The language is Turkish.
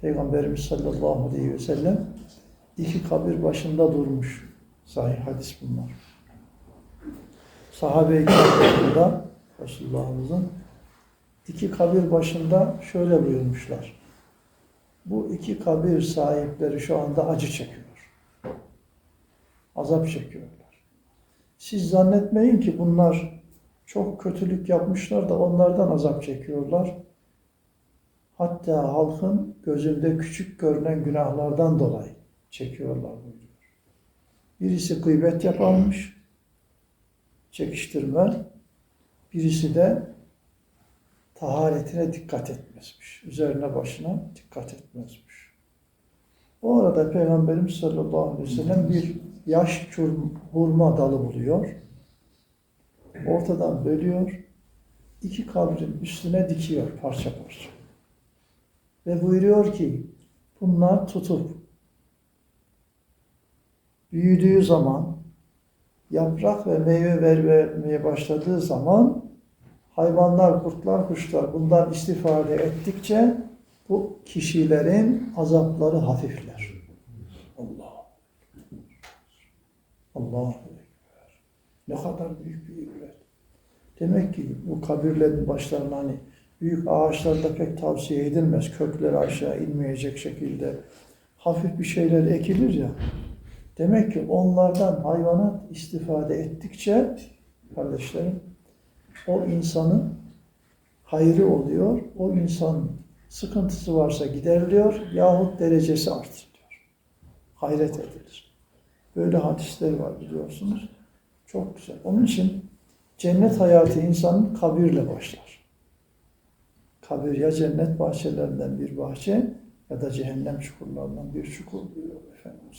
Peygamberimiz sallallahu aleyhi ve sellem iki kabir başında durmuş. Sahih hadis bunlar. Sahabe-i kiramda Resulullah'ımızın iki kabir başında şöyle buyurmuşlar. Bu iki kabir sahipleri şu anda acı çekiyor. Azap çekiyorlar. Siz zannetmeyin ki bunlar çok kötülük yapmışlar da onlardan azap çekiyorlar. Hatta halkın gözünde küçük görünen günahlardan dolayı çekiyorlar buyuruyor. Birisi gıybet yaparmış, çekiştirme. Birisi de taharetine dikkat etmezmiş. Üzerine başına dikkat etmezmiş. O arada Peygamberimiz sallallahu aleyhi ve sellem bir yaş hurma dalı buluyor. Ortadan bölüyor. iki kabrin üstüne dikiyor parça parça. Ve buyuruyor ki bunlar tutup büyüdüğü zaman yaprak ve meyve ver- vermeye başladığı zaman hayvanlar, kurtlar, kuşlar bundan istifade ettikçe bu kişilerin azapları hafifler. Allah. Allah. Ne kadar büyük bir ibret. Demek ki bu kabirlerin başlarına hani büyük ağaçlarda pek tavsiye edilmez. Kökleri aşağı inmeyecek şekilde hafif bir şeyler ekilir ya. Demek ki onlardan hayvanat istifade ettikçe kardeşlerim o insanın hayrı oluyor. O insanın sıkıntısı varsa gideriliyor yahut derecesi artırılıyor. Hayret edilir. Böyle hadisler var biliyorsunuz. Çok güzel. Onun için cennet hayatı insanın kabirle başlar. Kabir ya cennet bahçelerinden bir bahçe ya da cehennem çukurlarından bir çukur diyor Efendimiz